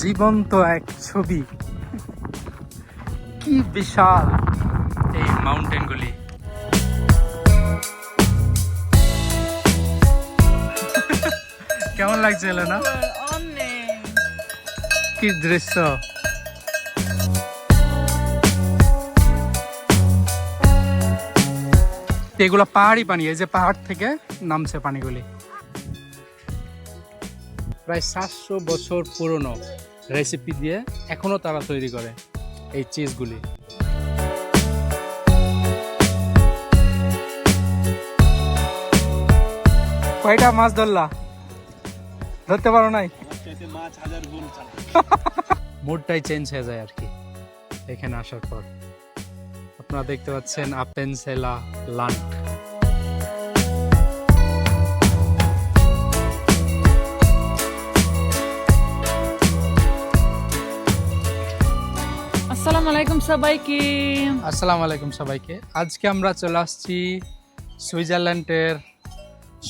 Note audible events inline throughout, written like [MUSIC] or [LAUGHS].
জীবন্ত এক ছবি। কি বিশাল। এই মাউন্টেনগুলি কেমন লাগছে না কি দৃশ্য। এগুলো পাহাড়ি পানি এই যে পাহাড় থেকে নামছে পানিগুলি। প্রায় সাতশো বছর পুরনো রেসিপি দিয়ে এখনও তারা তৈরি করে এই চিজগুলি কয়টা মাছ ধরলা? ধরতে পারো নাই? [LAUGHS] মুডটাই চেঞ্জ হয়ে যায় আর কি এখানে আসার পর। আপনারা দেখতে পাচ্ছেন আপেনসেলা লান্ট। আলাইকুম সবাইকে। আসসালামু আলাইকুম সবাইকে। আজকে আমরা চলে আসছি সুইজারল্যান্ডের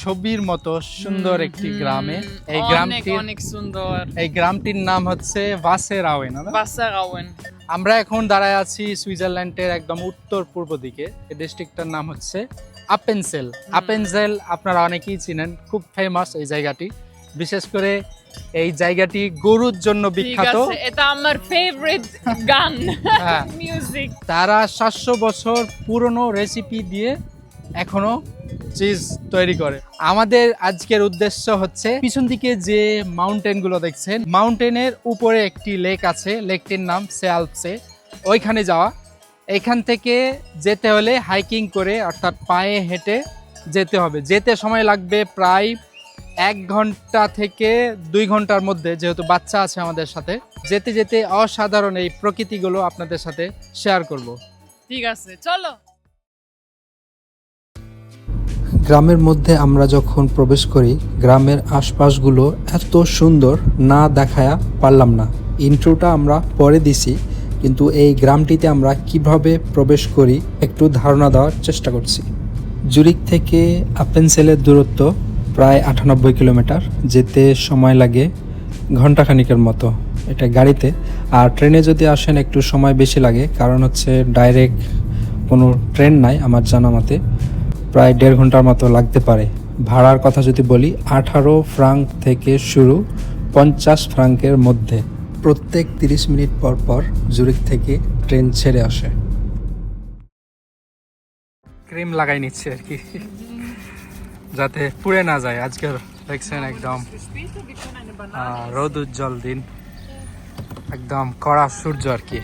ছবির মতো সুন্দর একটি গ্রামে। এই অনেক গ্রামটির অনেক সুন্দর। এই গ্রামটির নাম হচ্ছে ভাসেরাওয়েন বাসারাওয়েন। আমরা এখন দাঁড়ায় আছি সুইজারল্যান্ডের একদম উত্তর পূর্ব দিকে। এই ডিস্ট্রিক্টটার নাম হচ্ছে আপেনসেল। আপেনসেল আপনারা অনেকেই চিনেন খুব ফেমাস এই জায়গাটি। বিশেষ করে এই জায়গাটি গরুর জন্য বিখ্যাত। এটা আমার ফেভারিট গান হ্যাঁ। মিউজিক তারা সাতশো বছর পুরনো রেসিপি দিয়ে এখনও চিজ তৈরি করে। আমাদের আজকের উদ্দেশ্য হচ্ছে পিছন দিকে যে মাউন্টেনগুলো দেখছেন মাউন্টেনের উপরে একটি লেক আছে লেকটির নাম সেয়ালপসে ওইখানে যাওয়া। এখান থেকে যেতে হলে হাইকিং করে অর্থাৎ পায়ে হেঁটে যেতে হবে। যেতে সময় লাগবে প্রায় এক ঘণ্টা থেকে দুই ঘণ্টার মধ্যে যেহেতু বাচ্চা আছে আমাদের সাথে যেতে যেতে অসাধারণ এই প্রকৃতিগুলো আপনাদের সাথে শেয়ার করব। ঠিক আছে চলো। গ্রামের মধ্যে আমরা যখন প্রবেশ করি গ্রামের আশপাশগুলো এত সুন্দর না দেখায়া পারলাম না। ইন্ট্রোটা আমরা পরে দিছি কিন্তু এই গ্রামটিতে আমরা কীভাবে প্রবেশ করি একটু ধারণা দেওয়ার চেষ্টা করছি। জুরিক থেকে আপেনসেলের দূরত্ব প্রায় আটানব্বই কিলোমিটার যেতে সময় লাগে ঘন্টাখানিকের মতো এটা গাড়িতে। আর ট্রেনে যদি আসেন একটু সময় বেশি লাগে, কারণ হচ্ছে ডাইরেক্ট কোনো ট্রেন নাই আমার জানা মতে, প্রায় দেড় ঘণ্টার মতো লাগতে পারে। ভাড়ার কথা যদি বলি, আঠারো ফ্রাঙ্ক থেকে শুরু পঞ্চাশ ফ্রাঙ্কের মধ্যে প্রত্যেক তিরিশ মিনিট পর পর জুরিক থেকে ট্রেন ছেড়ে আসে। ক্রিম লাগাই নিচ্ছে আর কি। যাতে পুড়ে না যায়। আজকের দেখছেন একদম রোদ উজ্জ্বল দিন। একদম কড়া সূর্য আর কি।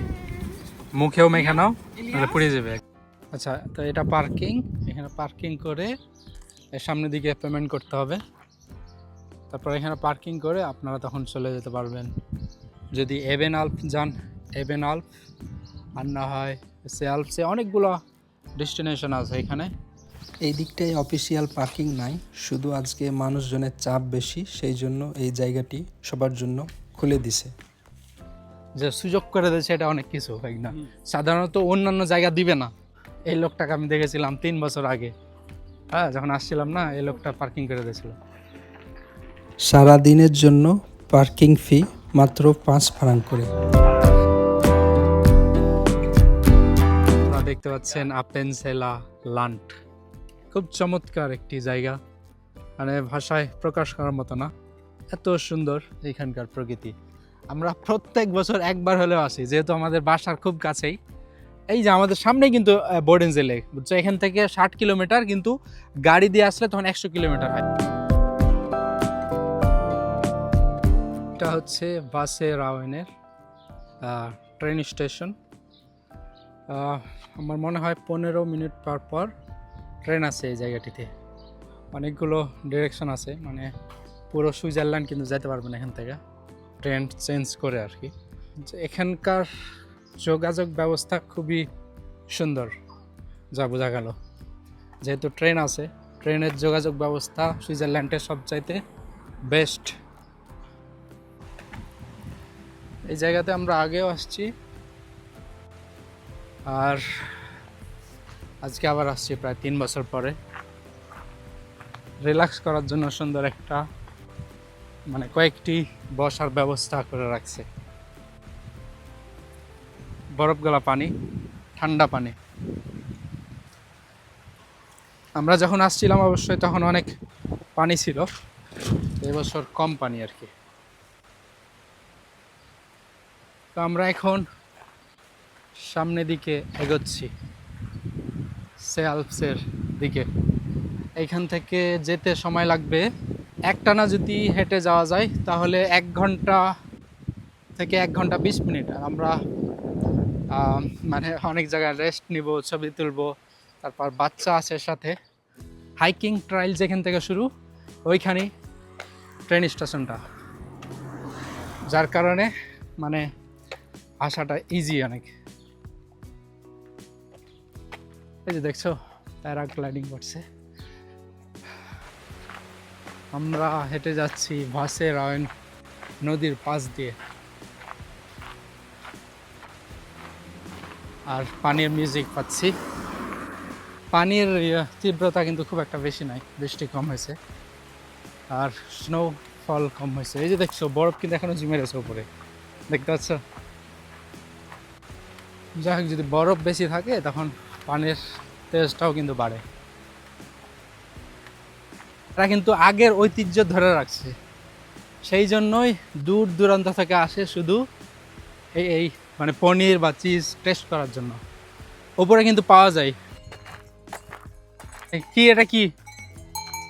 মুখেও মেখানো নাহলে পুড়ে যাবে। আচ্ছা তো এটা পার্কিং এখানে পার্কিং করে সামনের দিকে পেমেন্ট করতে হবে। তারপর এখানে পার্কিং করে আপনারা তখন চলে যেতে পারবেন। যদি এভেন আল্প যান এভেন আল্প আর না হয় সে আল্পসে অনেকগুলো ডেস্টিনেশন আছে এখানে। এই দিকটায় অফিসিয়াল পার্কিং নাই। শুধু আজকে মানুষজনের চাপ বেশি সেই জন্য এই জায়গাটি সবার জন্য খুলে দিছে। যে সুযোগ করে দিয়েছে এটা অনেক কিছু একদম সাধারণত অন্যান্য জায়গা দিবে না। এই লোকটাকে আমি দেখেছিলাম তিন বছর আগে। হ্যাঁ যখন আসছিলাম না এই লোকটা পার্কিং করে দিয়েছিল। সারা দিনের জন্য পার্কিং ফি মাত্র পাঁচ ফ্রাঙ্ক করে। দেখতে পাচ্ছেন আপেনসেলা লান্ট। খুব চমৎকার একটি জায়গা। মানে ভাষায় প্রকাশ করার মতো না। এত সুন্দর এখানকার প্রকৃতি। আমরা প্রত্যেক বছর একবার হলেও আসি, যেহেতু আমাদের বাসার খুব কাছেই। এই যে আমাদের সামনেই কিন্তু বোর্ডেন্সে লেক বুঝছ? এখান থেকে ষাট কিলোমিটার কিন্তু গাড়ি দিয়ে আসলে তখন একশো কিলোমিটার হয়। এটা হচ্ছে বাসে রাওয়েনের ট্রেন স্টেশন আমার মনে হয় পনেরো মিনিট পর পর ট্রেন আছে এই জায়গাটিতে। অনেকগুলো ডিরেকশন আছে মানে পুরো সুইজারল্যান্ড কিন্তু যেতে পারবেন এখান থেকে। ট্রেন চেঞ্জ করে আর কি। এখানকার যোগাযোগ ব্যবস্থা খুবই সুন্দর, যা বোঝা গেল। যেহেতু ট্রেন আছে, ট্রেনের যোগাযোগ ব্যবস্থা সুইজারল্যান্ডের সবচাইতে বেস্ট এই জায়গাতে আমরা আগেও আসছি। আর আজকে আবার আসছি প্রায় তিন বছর পরে। রিল্যাক্স করার জন্য সুন্দর একটা মানে কয়েকটি বসার ব্যবস্থা করে রাখছে। বরফ গলা পানি, ঠান্ডা পানি। আমরা যখন আসছিলাম অবশ্যই তখন অনেক পানি ছিল, এবছর কম পানি আর কি। তো আমরা এখন সামনের দিকে এগোচ্ছি। সে আলপসের দিকে। এইখান থেকে যেতে সময় লাগবে। একটানা যদি হেঁটে যাওয়া যায়, তাহলে এক ঘণ্টা থেকে এক ঘণ্টা বিশ মিনিট। আর আমরা মানে অনেক জায়গায় রেস্ট নিব, ছবি তুলবো, তারপর বাচ্চা আছে সাথে। হাইকিং ট্রাইল যেখান থেকে শুরু, ওইখানেই ট্রেন স্টেশনটা যার কারণে মানে আসাটা ইজি অনেক। এই যে দেখছ প্যারাগ্লাইডিং করছে। আমরা হেঁটে যাচ্ছি ভাসে রায়ন নদীর পাশ দিয়ে। আর পানির মিউজিক পাচ্ছি। পানির ইয়ে, তীব্রতা কিন্তু খুব একটা বেশি নাই বৃষ্টি কম হয়েছে। আর স্নোফল কম হয়েছে। এই যে দেখছ বরফ কিন্তু এখনও জমে রয়েছে উপরে। দেখতে পাচ্ছ? যাই হোক যদি বরফ বেশি থাকে তখন পানির তেজটাও কিন্তু বাড়ে। এরা কিন্তু আগের ঐতিহ্য ধরে রাখছে। সেই জন্যই দূর দূরান্ত থেকে আসে শুধু এই এই মানে পনির বা চিজ টেস্ট করার জন্য। ওপরে কিন্তু পাওয়া যায়। এই কি এটা কি?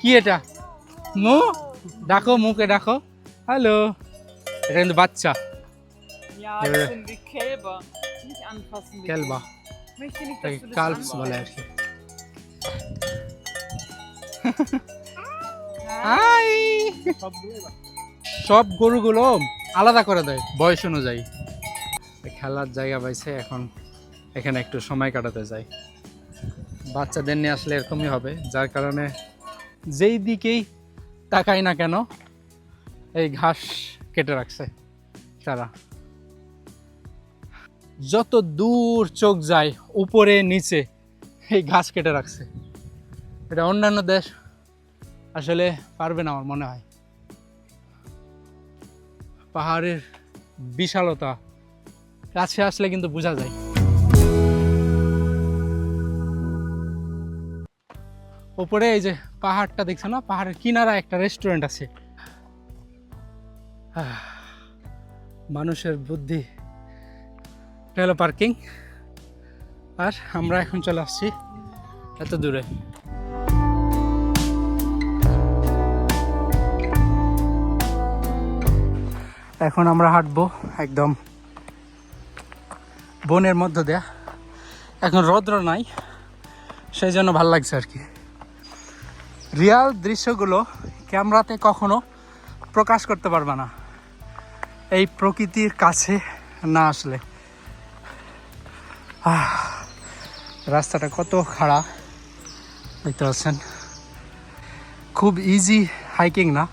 কি এটা? মু? ডাকো মুখে ডাকো। হ্যালো। এটা কিন্তু বাচ্চা। Ja, কালপস বলে আর কি হাই সব গরুগুলো আলাদা করে দেয় বয়স অনুযায়ী। খেলার জায়গা পাইছে এখন এখানে একটু সময় কাটাতে যাই বাচ্চাদের নিয়ে আসলে এরকমই হবে যার কারণে যেই দিকেই তাকাই না কেন এই ঘাস কেটে রাখছে তারা। যত দূর চোখ যায়, উপরে, নিচে, এই ঘাস কেটে রাখছে। এটা অন্যান্য দেশ আসলে পারবে না আমার মনে হয়। পাহাড়ের বিশালতা, কাছে আসলে কিন্তু বোঝা যায়। উপরে এই যে পাহাড়টা দেখছ না? পাহাড়ের কিনারা একটা রেস্টুরেন্ট আছে। মানুষের বুদ্ধি এটা হলো পার্কিং। আর আমরা এখন চলে আসছি এত দূরে। এখন আমরা হাঁটবো একদম বনের মধ্য দেয়া। এখন রৌদ্র নাই, সেই জন্য ভালো লাগছে আর কি। রিয়াল দৃশ্যগুলো ক্যামেরাতে কখনো প্রকাশ করতে পারবে না। এই প্রকৃতির কাছে না আসলে। আহ, রাস্তাটা কত খাড়া। দেখতে পাচ্ছেন? খুব ইজি হাইকিং না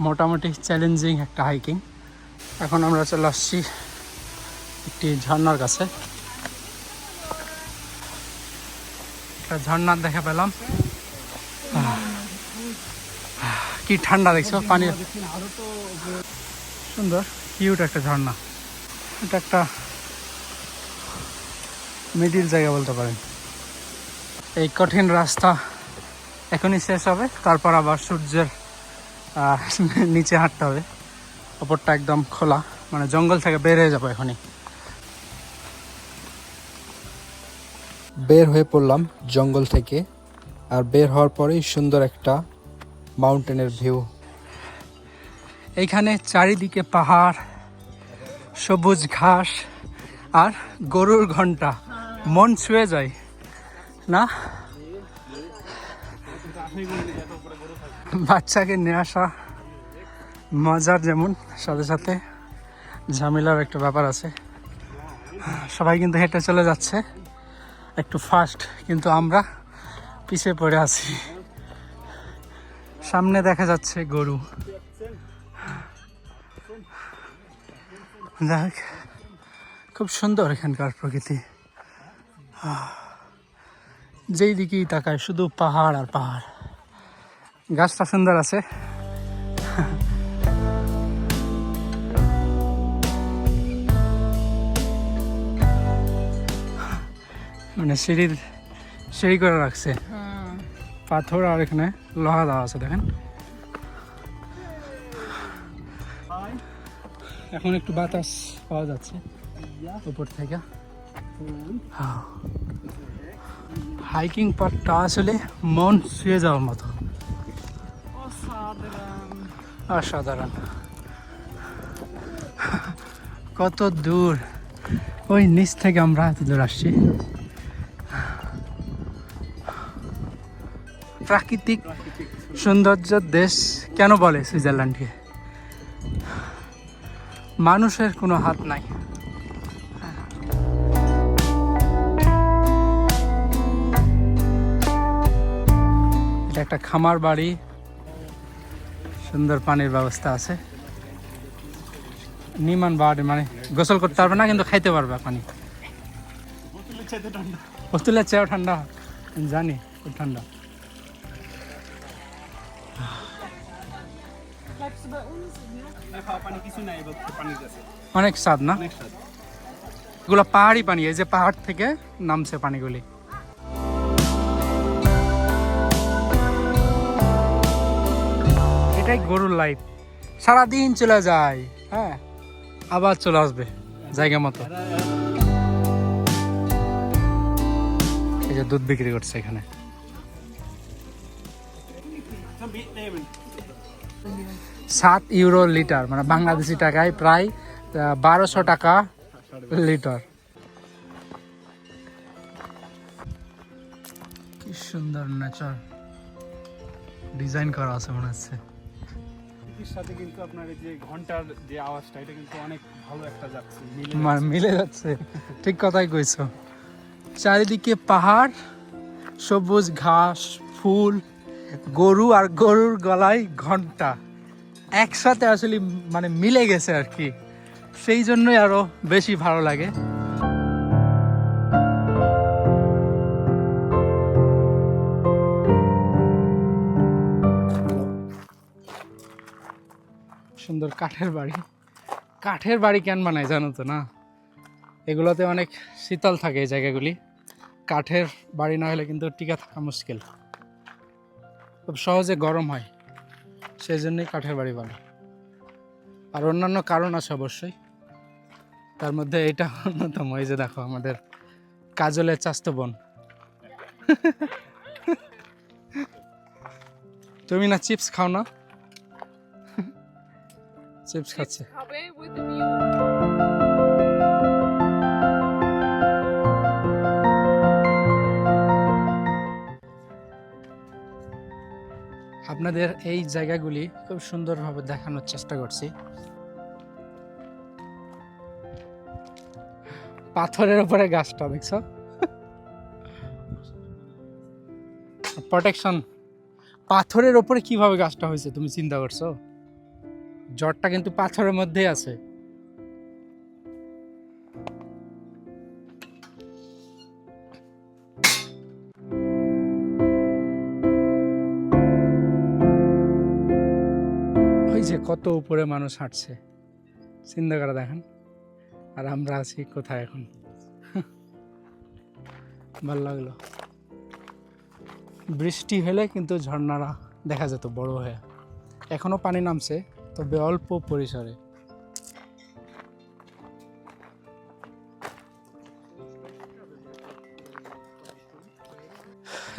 মোটামুটি চ্যালেঞ্জিং একটা হাইকিং এখন আমরা চলে আসছি একটি ঝর্ণার কাছে। একটা ঝর্ণার দেখা পেলাম। কি ঠান্ডা দেখছ পানি সুন্দর কিউট একটা ঝর্ণা। এটা একটা মিডিল জায়গা বলতে পারেন। এই কঠিন রাস্তা এখনই শেষ হবে তারপর আবার সূর্যের নিচে হাঁটতে হবে। ওপরটা একদম খোলা মানে জঙ্গল থেকে বের হয়ে যাব এখনই। বের হয়ে পড়লাম জঙ্গল থেকে আর বের হওয়ার পরেই সুন্দর একটা মাউন্টেনের ভিউ। এইখানে চারিদিকে পাহাড় সবুজ ঘাস আর গরুর ঘণ্টা মন ছুঁয়ে যায়। না? বাচ্চাকে নিয়ে আসা মজার যেমন, সাথে সাথে ঝামেলার একটা ব্যাপার আছে। সবাই কিন্তু হেঁটে চলে যাচ্ছে, একটু ফাস্ট কিন্তু আমরা পিছিয়ে পড়ে আছি। সামনে দেখা যাচ্ছে গরু। যাক, খুব সুন্দর এখানকার প্রকৃতি। যেই দিকেই তাকায়, শুধু পাহাড় আর পাহাড়। গাছটা সুন্দর আছে। মানে সিঁড়ির সিঁড়ি করে রাখছে। পাথর আর এখানে লোহা দেওয়া আছে, দেখেন। এখন একটু বাতাস পাওয়া যাচ্ছে উপর থেকে। হাইকিং পার্টটা আসলে মন শুয়ে যাওয়ার মতো। অসাধারণ। কত দূর। ওই নিচ থেকে আমরা এত দূর আসছি। প্রাকৃতিক সৌন্দর্যের দেশ কেন বলে সুইজারল্যান্ডকে? মানুষের কোনো হাত নাই। একটা খামার বাড়ি। সুন্দর পানির ব্যবস্থা আছে। নিমান বাড়ি মানে গোসল করতে পারবে না, কিন্তু খাইতে পারবে পানি। বোতলের চেয়েও ঠান্ডা। জানি ঠান্ডা? অনেক স্বাদ না? এগুলো পাহাড়ি পানি, এই যে পাহাড় থেকে নামছে পানিগুলি। এটাই গরুর লাইফ সারাদিন চলে যায় হ্যাঁ? আবার চলে আসবে, জায়গা মতো। এই যে দুধ বিক্রি করছে এখানে। সাত ইউরো লিটার মানে বাংলাদেশি টাকায় প্রায় বারোশো টাকা লিটার কি সুন্দর নেচার ডিজাইন করা আছে মনে হচ্ছে। সাথে কিন্তু আপনার এই যে ঘণ্টার যে আওয়াজটা এটা কিন্তু অনেক ভালো একটা যাচ্ছে মিলে মিলে যাচ্ছে। ঠিক কথাই কইছো। চারিদিকে পাহাড় সবুজ ঘাস ফুল গরু আর গরুর গলায় ঘণ্টা। একসাথে আসলে মানে মিলে গেছে আর কি। সেই জন্যই আরও বেশি ভালো লাগে। সুন্দর কাঠের বাড়ি। কাঠের বাড়ি কেন বানায় জানো তো না? এগুলোতে অনেক শীতল থাকে এই জায়গাগুলি। কাঠের বাড়ি না হলে কিন্তু টিকা থাকা মুশকিল। খুব সহজে গরম হয় সেই জন্যই কাঠের বাড়ি বানায় আর অন্যান্য কারণ আছে অবশ্যই। তার মধ্যে এটা অন্যতম, এই যে দেখো আমাদের কাজলের চাস্ত বোন। তুমি না চিপস খাও না? চিপস খাচ্ছে। আপনাদের এই জায়গাগুলি খুব সুন্দরভাবে দেখানোর চেষ্টা করছি। পাথরের উপরে গাছটা দেখছ? প্রোটেকশন পাথরের উপরে কীভাবে গাছটা হয়েছে তুমি চিন্তা করছ? জ্বরটা কিন্তু পাথরের মধ্যেই আছে। ওই যে কত উপরে মানুষ হাঁটছে। চিন্তা করে দেখেন। আর আমরা আছি কোথায় এখন? [LAUGHS] ভালো লাগল। বৃষ্টি হলে কিন্তু ঝর্ণারা দেখা যেত বড় হয়ে। এখনও পানি নামছে। তবে অল্প পরিসরে।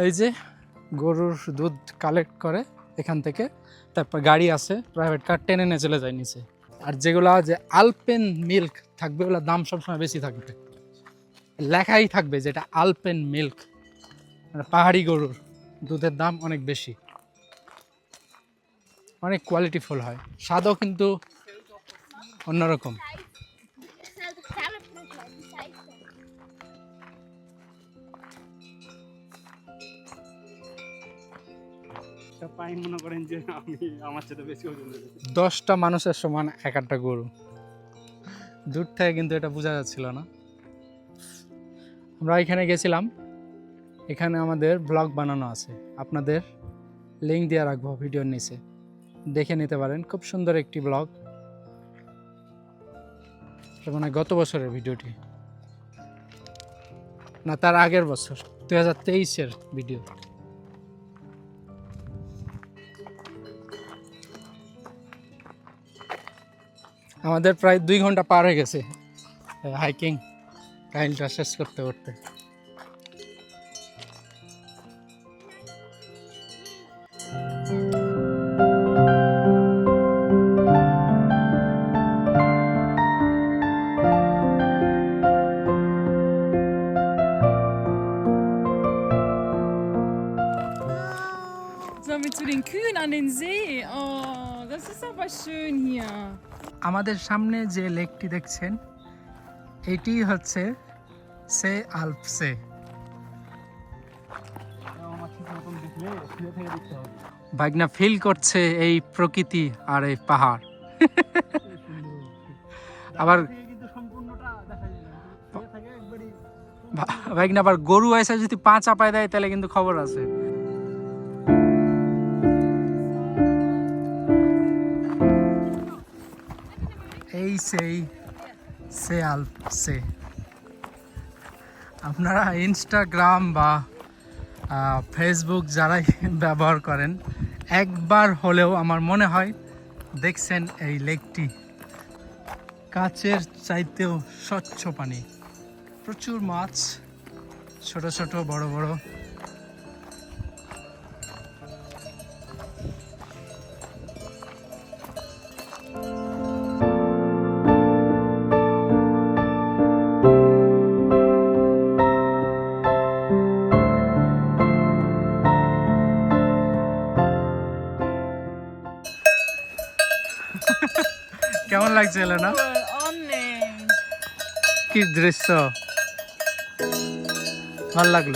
এই যে গরুর দুধ কালেক্ট করে এখান থেকে, তারপর গাড়ি আছে প্রাইভেট কার টেনে নিয়ে চলে যায় নিচে। আর যেগুলো যে আলপেন মিল্ক থাকবে, ওগুলোর দাম সবসময় বেশি থাকবে। লেখাই থাকবে যেটা আলপেন মিল্ক মানে পাহাড়ি গরুর দুধের দাম অনেক বেশি। অনেক কোয়ালিটিফুল হয়। স্বাদও কিন্তু অন্যরকম। মনে করেন যে আমি আমার বেশি দশটা মানুষের সমান এক একটা গরু। দূর থেকে কিন্তু এটা বোঝা যাচ্ছিল না। আমরা এখানে গেছিলাম। এখানে আমাদের ব্লগ বানানো আছে। আপনাদের লিঙ্ক দিয়ে রাখব ভিডিওর নিচে। দেখে নিতে পারেন। খুব সুন্দর একটি ব্লগ। মানে গত বছরের ভিডিওটি। না, তার আগের বছর দুই হাজার তেইশের ভিডিও। আমাদের প্রায় দুই ঘণ্টা পার হয়ে গেছে হাইকিং টাইমটা শেষ করতে করতে। আমাদের সামনে যে লেকটি দেখছেন এটি হচ্ছে সে আলপসে। ভাগনা ফিল করছে এই প্রকৃতি আর এই পাহাড়। আবার [LAUGHS] ভাগনা আবার গরু এসে যদি পা চাপায় দেয় তাহলে কিন্তু খবর আছে। সেই, সে আলপসে আপনারা ইনস্টাগ্রাম বা ফেসবুক যারাই [LAUGHS] ব্যবহার করেন, একবার হলেও আমার মনে হয় দেখছেন এই লেকটি। কাচের চাইতেও স্বচ্ছ পানি। প্রচুর মাছ, ছোট ছোট, বড় বড়। কেমন না. কি দৃশ্য? ভালো লাগল।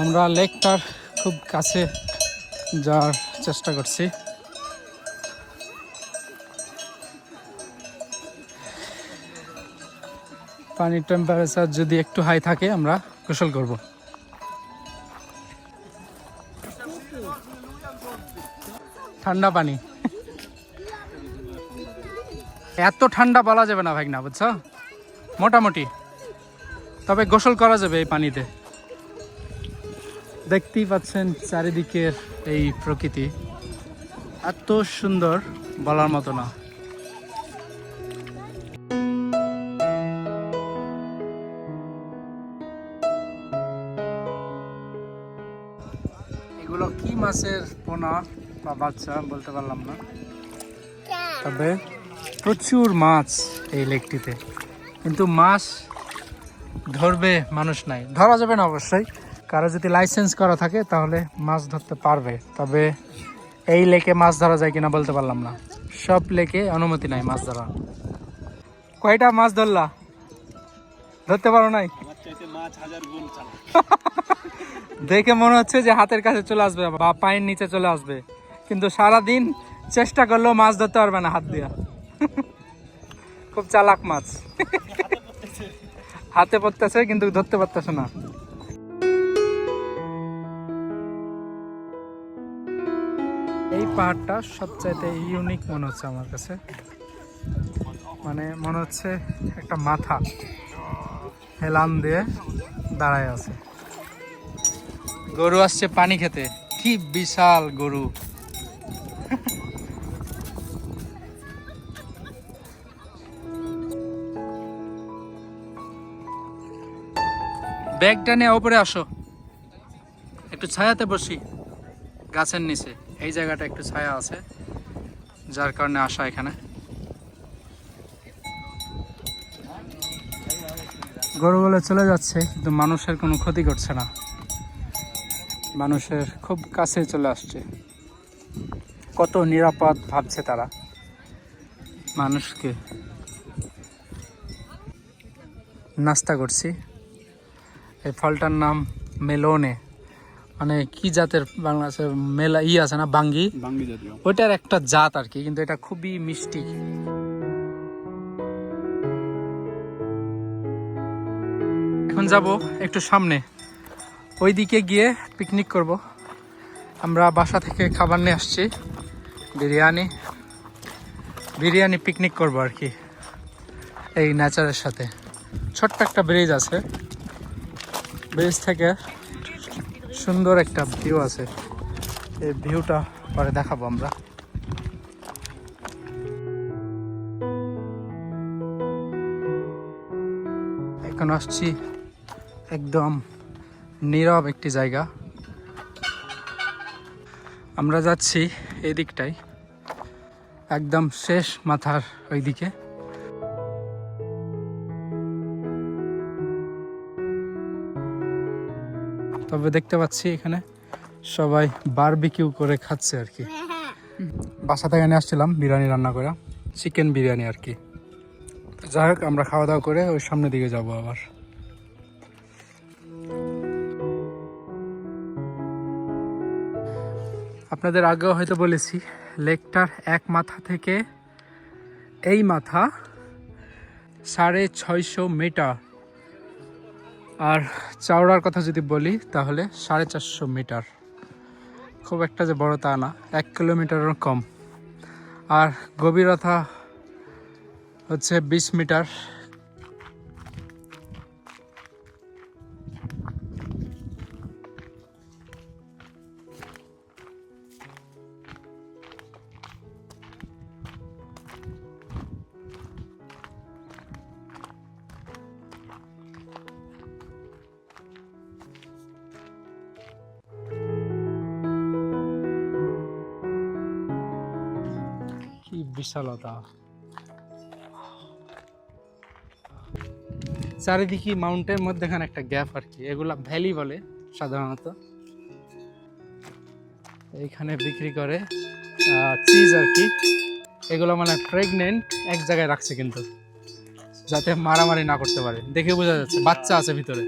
আমরা লেকটার খুব কাছে যাওয়ার চেষ্টা করছি। পানির টেম্পারেচার যদি একটু হাই থাকে আমরা গোসল করব। ঠান্ডা পানি। এত ঠান্ডা বলা যাবে না ভাই না বুঝছ? মোটামুটি। তবে গোসল করা যাবে এই পানিতে। দেখতেই পাচ্ছেন চারিদিকের এই প্রকৃতি। এত সুন্দর বলার মতো না। এগুলো কি মাছের পোনা? বা বাচ্চা বলতে পারলাম না। তবে প্রচুর মাছ এই লেকটিতে। কিন্তু মাছ ধরবে মানুষ নাই। ধরা যাবে না অবশ্যই। কারও যদি লাইসেন্স করা থাকে তাহলে মাছ ধরতে পারবে। তবে এই লেকে মাছ ধরা যায় কিনা বলতে পারলাম না। সব লেকে অনুমতি নাই মাছ ধরা কয়টা মাছ ধরলা? ধরতে পারো নাই? দেখে মনে হচ্ছে যে হাতের কাছে চলে আসবে বা পায়ের নিচে চলে আসবে। কিন্তু সারা দিন চেষ্টা করলেও মাছ ধরতে পারবে না হাত দিয়া। খুব চালাক মাছ। হাতে পড়তেছে কিন্তু ধরতে পারতেছে না। এই পাহাড়টা সবচাইতে ইউনিক মনে হচ্ছে আমার কাছে। মানে মনে হচ্ছে একটা মাথা হেলান দিয়ে দাঁড়ায় আছে। গরু আসছে পানি খেতে। কি বিশাল গরু। ব্যাগটা নিয়ে উপরে আসো। একটু ছায়াতে বসি। গাছের নিচে। এই জায়গাটা একটু ছায়া আছে, যার কারণে আসা এখানে। গরুগুলো চলে যাচ্ছে, কিন্তু মানুষের কোনো ক্ষতি করছে না। মানুষের খুব কাছে চলে আসছে। কত নিরাপদ ভাবছে তারা? মানুষকে। নাস্তা করছি। এই ফলটার নাম মেলোনে। মানে কি জাতের বাংলাদেশের মেলা ই আছে না বাঙ্গি? বাঙ্গি ওইটার একটা জাত আর কি কিন্তু এটা খুবই মিষ্টি। এখন যাব একটু সামনে। ওইদিকে গিয়ে পিকনিক করব। আমরা বাসা থেকে খাবার নিয়ে আসছি। বিরিয়ানি। বিরিয়ানি পিকনিক করব আর কি। এই নেচারের সাথে। ছোট্ট একটা ব্রিজ আছে। ব্রিজ থেকে সুন্দর একটা ভিউ আছে। এই ভিউটা পরে দেখাবো আমরা। এখন আসছি একদম নীরব একটি জায়গা। আমরা যাচ্ছি এই দিকটাই একদম শেষ মাথার ওইদিকে। তবে দেখতে পাচ্ছি এখানে সবাই বারবিকিউ করে খাচ্ছে আর কি। বাসা থেকে নিয়ে আসছিলাম বিরিয়ানি রান্না করে চিকেন বিরিয়ানি আর কি। যাই হোক, আমরা খাওয়া দাওয়া করে ওই সামনের দিকে যাব আবার। আপনাদের আগেও হয়তো বলেছি, লেকটার এক মাথা থেকে এই মাথা সাড়ে ছয়শো মিটার। আর চাওড়ার কথা যদি বলি, তাহলে সাড়ে চারশো মিটার। খুব একটা যে বড় তা না, এক কিলোমিটারেরও কম। আর গভীরতা হচ্ছে বিশ মিটার। বিশালতা। চারিদিকে মাউন্টের মধ্যেখানে একটা গ্যাপ আর কি, এগুলা ভ্যালি বলে সাধারণত। এইখানে বিক্রি করে চিজ আর কি। এগুলো মানে প্রেগনেন্ট এক জায়গায় রাখছে কিন্তু, যাতে মারামারি না করতে পারে। দেখে বোঝা যাচ্ছে, বাচ্চা আছে ভিতরে।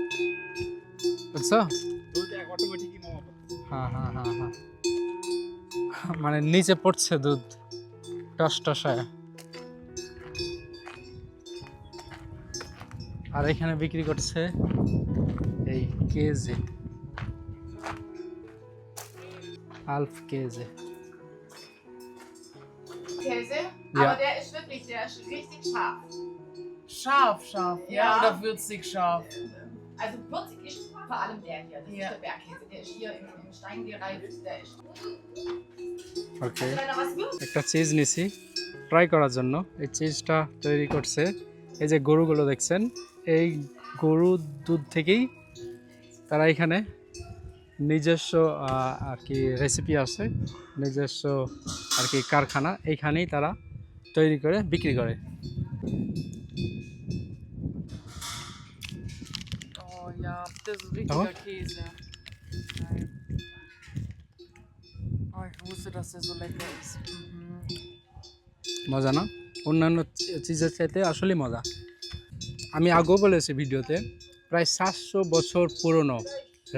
বুঝছ? হ্যাঁ হ্যাঁ হ্যাঁ হ্যাঁ। মানে নিচে পড়ছে দুধ। টস টসায় আর এখানে বিক্রি করছে এই কেজে আলফ কেজে Käse, Ja. aber der ist wirklich, der ist richtig scharf. Scharf, scharf, ja, Ja. oder würzig scharf. Also würzig vor allem der hier, das Ja. ist der Bergkäse. Der ist hier im, im Stein gereift, der ist. Okay একটা cheese নিছি try করার জন্য এই চিজটা তৈরি করছে এই যে গরুগুলো দেখছেন এই গরুর দুধ থেকেই তারা এখানে নিজস্ব আর কি রেসিপি আছে নিজস্ব আর কি কারখানা এইখানেই তারা তৈরি করে বিক্রি করে Oh ja, das ist richtiger Aber? Käse. Geil. Oh, ich wusste, dass der so lecker ist. মজা না অন্যান্য চিজের চাইতে আসলে মজা আমি আগেও বলেছি ভিডিওতে প্রায় সাতশো বছর পুরনো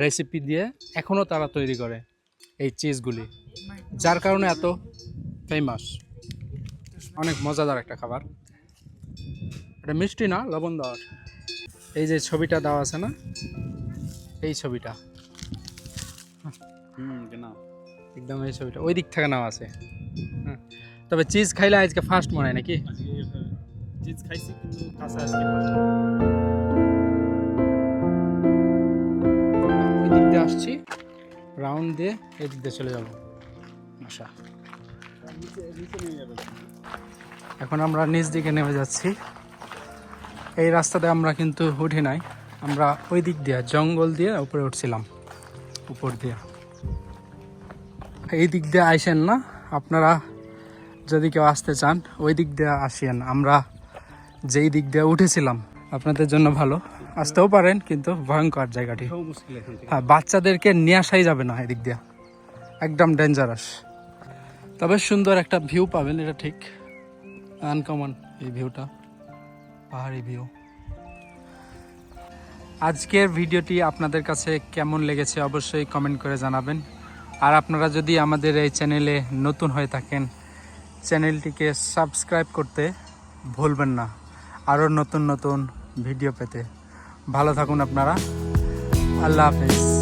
রেসিপি দিয়ে এখনও তারা তৈরি করে এই চিজগুলি যার কারণে এত ফেমাস অনেক মজাদার একটা খাবার এটা মিষ্টি না লবণ দেওয়ার এই যে ছবিটা দেওয়া আছে না? এই ছবিটা। হুম একদম এই ছবিটা। ওই দিক থেকে নেওয়া আছে। হ্যাঁ তবে চিজ খাইলে আজকে ফার্স্ট মনে হয় নাকি? চিজ খাইছি কিন্তু কাঁচা আজকে ওই দিক দিয়ে আসছি। রাউন্ড দিয়ে এই দিক দিয়ে চলে যাব। আশা যাবে। এখন আমরা নিচ দিকে নেমে যাচ্ছি। এই রাস্তাতে আমরা কিন্তু উঠি নাই। আমরা ওই দিক দিয়ে জঙ্গল দিয়ে উপরে উঠছিলাম। উপর দিয়ে। এই দিক দিয়ে আইসেন না। আপনারা যদি কেউ আসতে চান ওই দিক দিয়ে আসিয়েন আমরা যেই দিক দিয়ে উঠেছিলাম আপনাদের জন্য ভালো। আসতেও পারেন কিন্তু ভয়ঙ্কর জায়গাটি। হ্যাঁ বাচ্চাদেরকে নিয়ে আসাই যাবে না এদিক দিয়ে। একদম ডেঞ্জারাস তবে সুন্দর একটা ভিউ পাবেন এটা ঠিক। আনকমন এই ভিউটা পাহাড়ি ভিউ। আজকের ভিডিওটি আপনাদের কাছে কেমন লেগেছে অবশ্যই কমেন্ট করে জানাবেন। আর আপনারা যদি আমাদের এই চ্যানেলে নতুন হয়ে থাকেন, চ্যানেলটিকে সাবস্ক্রাইব করতে ভুলবেন না। আরও নতুন নতুন ভিডিও পেতে। ভালো থাকুন আপনারা। আল্লাহ হাফেজ।